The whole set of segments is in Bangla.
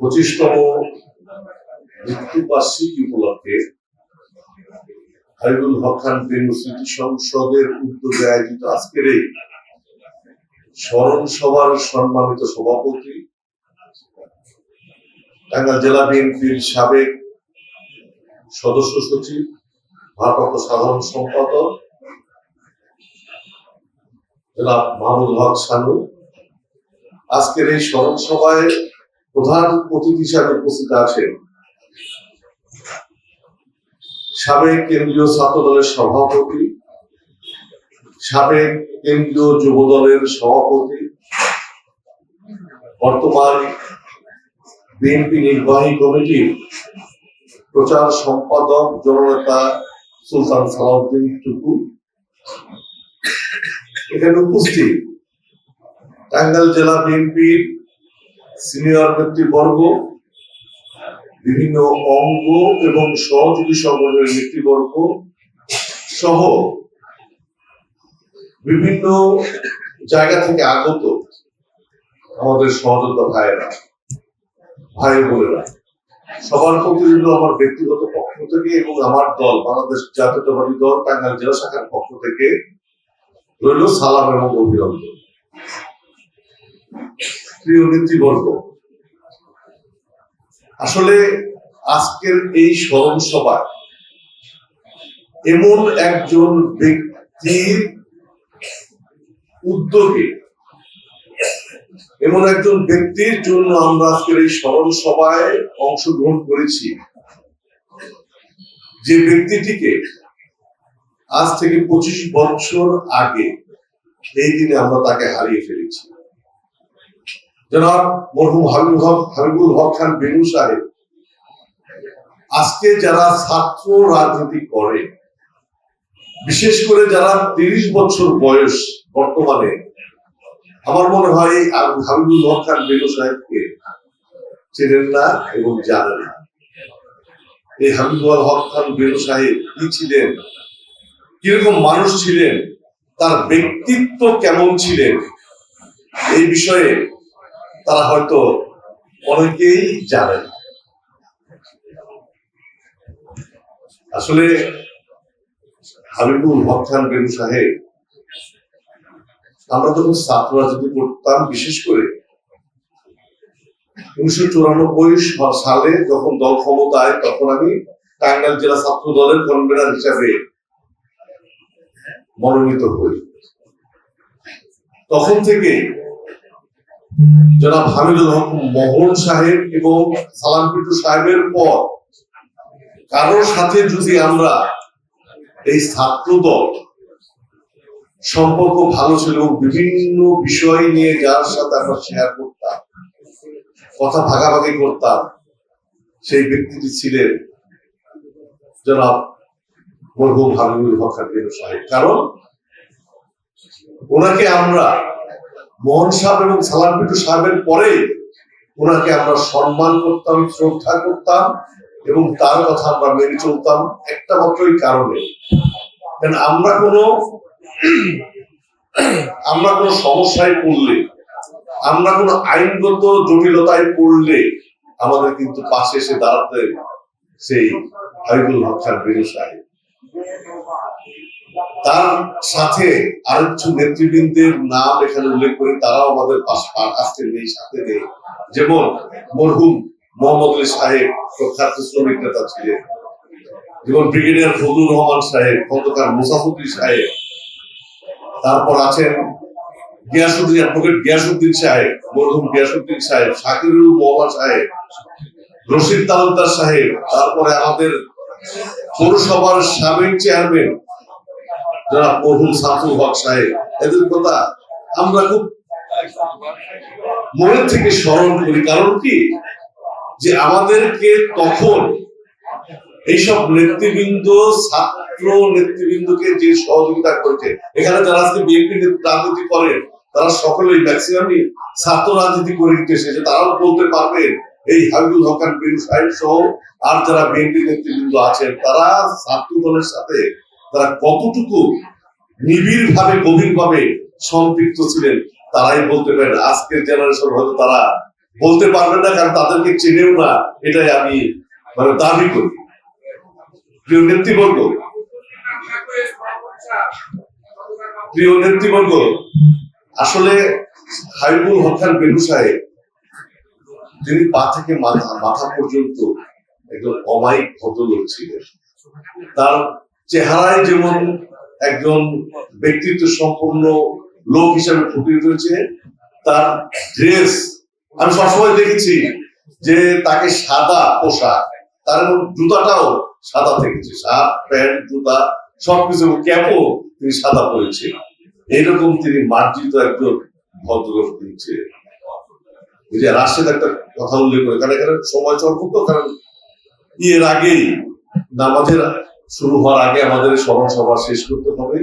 পঁচিশতম মৃত্যু বার্ষিকী উপলক্ষে হাবিবুল হক খান বিনু স্মৃতি সংসদের উদ্যোগে আয়োজিত আজকের এই স্মরণ সভার সম্মানিত সভাপতি টাঙ্গাইল জেলা বিএনপির সাবেক সদস্য সচিব, ভারপ্রাপ্ত সাধারণ সম্পাদক জনাব মাহমুদ হক সানু। আজকের এই স্মরণ সভায় প্রধান অতিথি হিসাবে উপস্থিত আছেন সাবেক কেন্দ্রীয় ছাত্র দলের সভাপতি সাবেক কেন্দ্রীয় যুব দলের সভাপতি, বর্তমান বিএনপি নির্বাহী কমিটির প্রচার সম্পাদক জননেতা সুলতান সালাউদ্দিন টুকু। এখানে উপস্থিত টাঙ্গাইল জেলা বিএনপির সিনিয়র নেতৃবর্গ, বিভিন্ন অঙ্গ এবং সহযোগী সংগঠনের নেতৃবর্গ সহ বিভিন্ন জায়গা থেকে আগত আমাদের সহযোদ্ধা ভাইয়েরা, ভাই বোনেরা, সবার প্রতি আমার ব্যক্তিগত পক্ষ থেকে এবং আমার দল, বাংলাদেশ জাতীয়তাবাদী দল, টাঙ্গাইল জেলা শাখার পক্ষ থেকে রইল সালাম এবং অভিনন্দন। প্রিয় নেতৃবর্গ, আসলে আজকের এই স্মরণ সভায় এমন একজন ব্যক্তির উদ্যোগে। এমন একজন ব্যক্তির জন্য আমরা আজকের এই স্মরণ সভায় অংশগ্রহণ করেছি। যে ব্যক্তিটিকে আজ থেকে পঁচিশ বছর আগে এই দিনে আমরা তাকে হারিয়ে ফেলেছি। জনাব মরহুম হাবিবুল হক হাবিবুল হক খান বেনু সাহেব, আজকে যারা ছাত্র রাজনীতি করে বিশেষ করে যারা তিরিশ বছর বয়স বর্তমানে আমার মনে হয় হাবিবুল হক খান বেনু সাহেবকে চেনেন না এবং জানেন না। এই হাবিবুল হক খান বেনু সাহেব কি ছিলেন, কীরকম মানুষ ছিলেন, তার ব্যক্তিত্ব কেমন ছিলেন, এই বিষয়ে তারা হয়তো অনেকেই জানেন আসলে হাবিবুল হক খান বেনু সাহেব আমরা যখন ছাত্র রাজনীতি করতাম বিশেষ করে উনিশশো চুরানব্বই সালে যখন দল ক্ষমতায় তখন আমি টাঙ্গাইল জেলা ছাত্র দলের কনভেনার হিসাবে মনোনীত হই। তখন থেকে জনাব হামিদুল হক মোহন সাহেব এবং সালাম পিটু সাহেবের পর কারোর সাথে যদি আমরা এই ছাত্র দল সম্পর্ক ভালো ছিল, বিভিন্ন বিষয় নিয়ে যার সাথে আমরা শেয়ার করতাম, কথা ভাগাভাগি করতাম, সেই ব্যক্তিটি ছিলেন জনাব মরহুম হাবিবুল হক সাহেব। কারণ ওনাকে আমরা মোহন সাহেব এবং সালাম পিটু সাহেবের পরে ওনাকে আমরা সম্মান করতাম, শ্রদ্ধা করতাম এবং তার কথা আমরা মেনে চলতাম, একটা মাত্রই কারণে। কারণ আমরা কোনো আমরা কোনো সমস্যায় পড়লে, আমরা কোনো আইনগত জটিলতায় পড়লে আমাদের কিন্তু পাশে এসে দাঁড়াতে সেই হাবিবুল হক খান বেনু সাহেব। তার সাথে আর কিছু নেতৃবৃন্দের নাম এখানে উল্লেখ করে, তারাও আমাদের পাশে আসতে নেই, সাথে নেই। যেমন মরহুম মোহাম্মদ সাহেব, প্রখ্যাত শ্রমিক নেতা ছিলেন। যেমন ব্রিগেডিয়ার ফজলুর রহমান সাহেব, খন্দকার মুসাফুদ্দিন সাহেব তারপর আছেন গিয়াসুদ্দিন অ্যাডভোকেট গিয়াসুদ্দিন সাহেব, মরহুম গিয়াসুদ্দিন সাহেব, শাকিরুল মোহাম্মদ সাহেব, রশিদ তালুকদার সাহেব, তারপরে আমাদের পৌরসভার সাবেক চেয়ারম্যান যারা মরহুম সাফুল হক সাহেব। এদের কথা আমরা খুব মনের থেকে স্মরণ করি। কারণ কি? যে আমাদেরকে তখন এইসব নেতৃবৃন্দ, ছাত্র নেতৃবৃন্দকে যে সহযোগিতা করেছে, এখানে যারা আজকে বিএনপি রাজনীতি করেন, তারা সকলেই ম্যাক্সিমামই ছাত্র রাজনীতি করে দিতে এসেছে। তারাও বলতে পারবেন এই হাবিবুল হকান বিন সাহেব সহ আর যারা বিএনপি নেতৃবৃন্দ আছেন, তারা ছাত্র দলের সাথে তারা কতটুকু নিবিড় ভাবে গভীর ভাবে সম্পৃক্ত ছিলেন, তারাই বলতে পারেন। আজকের জেনারেশন হয়তো তারা বলতে পারবেন না, কারণ তাদেরকে চেনেও না। এটাই আমি মানে দাবি করি। প্রিয় নেতৃবর্গ। প্রিয় নেতৃবর্গ, আসলে হকান বেনু সাহেব তিনি পা থেকে মাথা পর্যন্ত একজন অমায়িক ভদ্রলোক ছিলেন। তার চেহারায় যেমন একজন ব্যক্তিত্ব সম্পন্ন লোক হিসেবে ফুটিয়ে উঠেছে তার ড্রেস আমি সবসময় দেখেছি যে তাকে সাদা পোশাক, তার জুতাটাও সাদা থেকেছে শার্ট প্যান্ট, জুতা, সবকিছু ক্যাপও তিনি সাদা পরেছে এরকম তিনি মার্জিত একজন ভদ্রলোক ওই যে একটা কথা উল্লেখ করে, কারণ এখানে সময় চলব তো কারণ এর আগেই নামাজের শুরু হওয়ার আগে আমাদের স্মরণ সভা শেষ করতে হবে।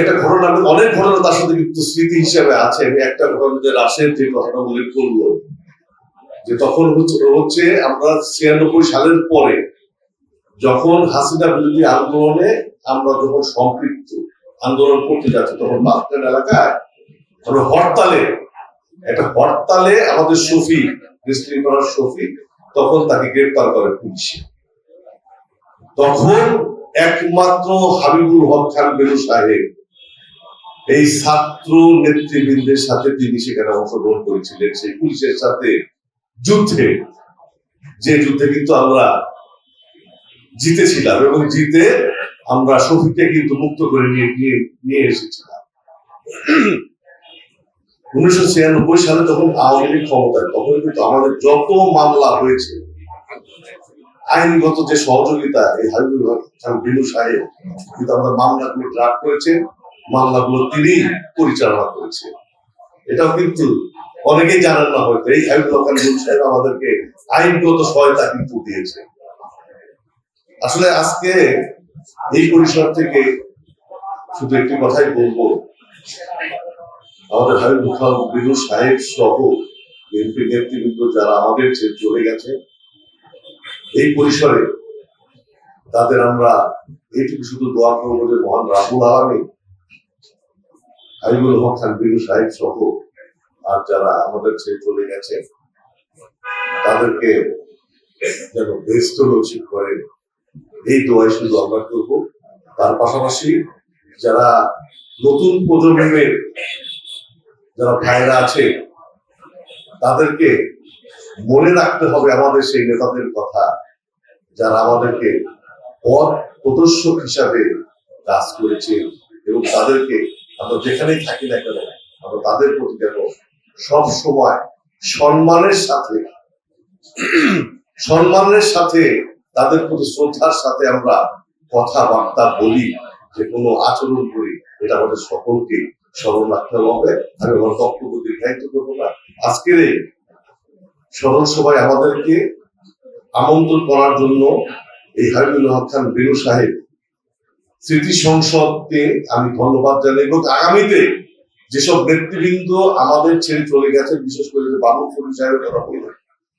একটা ঘটনা, অনেক ঘটনা তার সাথে কিন্তু স্মৃতি হিসেবে আছে। একটা ঘটনা যে রাশেদ যে কথাটা উল্লেখ করল যে তখন হচ্ছে আমরা ছিয়ানব্বই সালের পরে যখন হাসিনা বিরোধী আন্দোলনে আমরা যখন সম্পৃক্ত আন্দোলন করতে যাচ্ছি, তখন বাসস্ট্যান্ড এলাকায় আমরা হরতালে, একটা হরতালে আমাদের শফি রেজিস্ট্রি করার শফি তখন তাকে গ্রেপ্তার করে পুলিশে। তখন একমাত্র হাবিবুল হক খান বেলু সাহেব এই ছাত্র নেতৃবৃন্দের সাথে তিনি সেখানে অংশগ্রহণ করেছিলেন। সেই পুলিশের সাথে যুদ্ধে, যে যুদ্ধে কিন্তু আমরা জিতেছিলাম এবং জিতে আমরা শফিককে কিন্তু মুক্ত করে নিয়ে নিয়ে এসেছিলাম। উনিশশো ছিয়ানব্বই সালে যখন আওয়ামী লীগ ক্ষমতায় তখন কিন্তু আমাদের যত মামলা হয়েছে, আইনগত যে সহযোগিতা, এই হাবিবুল সাহেব কিন্তু আমাদের মামলাগুলো ড্রাফট করেছেন, মামলাগুলো তিনি পরিচালনা করেছেন। এটাও কিন্তু অনেকেই জানেন না হয়তো, এই হক খান সাহেব আমাদেরকে আইনগত সহায়তা কিন্তু দিয়েছে। আসলে আজকে এই পরিসর থেকে শুধু একটি কথাই বলব, আমাদের হাবিবুল খান বিনু সাহেব সহ বিএনপি নেতৃবৃন্দ যারা আমাদের ছেড়ে চলে গেছে, এই পরিসরে তাদের আমরা এইটুকু শুধু দোয়া করব যে মহান রাহুল আলমী হাবিবুল হক খান বিনু সাহেব সহ আর যারা আমাদের ছেড়ে চলে গেছে, তাদেরকে যেন ব্যস্ত নসিব করেন। এই দোয়াই শুধু আমরা করব। তার পাশাপাশি যারা নতুন প্রজন্মের যারা ভাইরা আছে, তাদেরকে মনে রাখতে হবে আমাদের সেই নেতাদের কথা, যারা আমাদেরকে পথ প্রদর্শক হিসাবে কাজ করেছে এবং তাদেরকে আমরা যেখানেই থাকি না কেন, আমরা তাদের প্রতি যেন সব সময় সম্মানের সাথে। সম্মানের সাথে তাদের প্রতি শ্রদ্ধার সাথে আমরা কথাবার্তা বলি, যে কোনো আচরণ করি। এটা আমাদের সকলকে স্মরণ রাখতে হবে। আমি আমার বক্তব্য দীর্ঘায়িত করব না। আজকের এই স্মরণ সভায় আমাদেরকে আমন্ত্রণ করার জন্য এই হাবিবুল হক খান বেরু সাহেব, স্মৃতি সংসদকে আমি ধন্যবাদ জানাই এবং আগামীতে যেসব ব্যক্তিবৃন্দ আমাদের ছেড়ে চলে গেছে বিশেষ করে যে বাবু ফরিদ সাহেবের কথা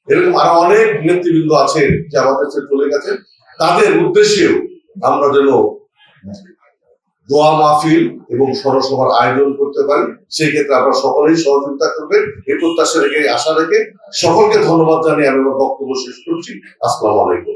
এরকম আরও অনেক নেতৃবৃন্দ আছেন যে আমাদের ছেড়ে চলে গেছেন। তাদের উদ্দেশ্যেও আমরা যেন দোয়া মাহফিল এবং সরসভার আয়োজন করতে পারি। সেই ক্ষেত্রে আপনারা সকলেই সহযোগিতা করবেন। এই প্রত্যাশা রেখে, আশা রেখে সকলকে ধন্যবাদ জানিয়ে আমি আমার বক্তব্য শেষ করছি। আসসালামু আলাইকুম।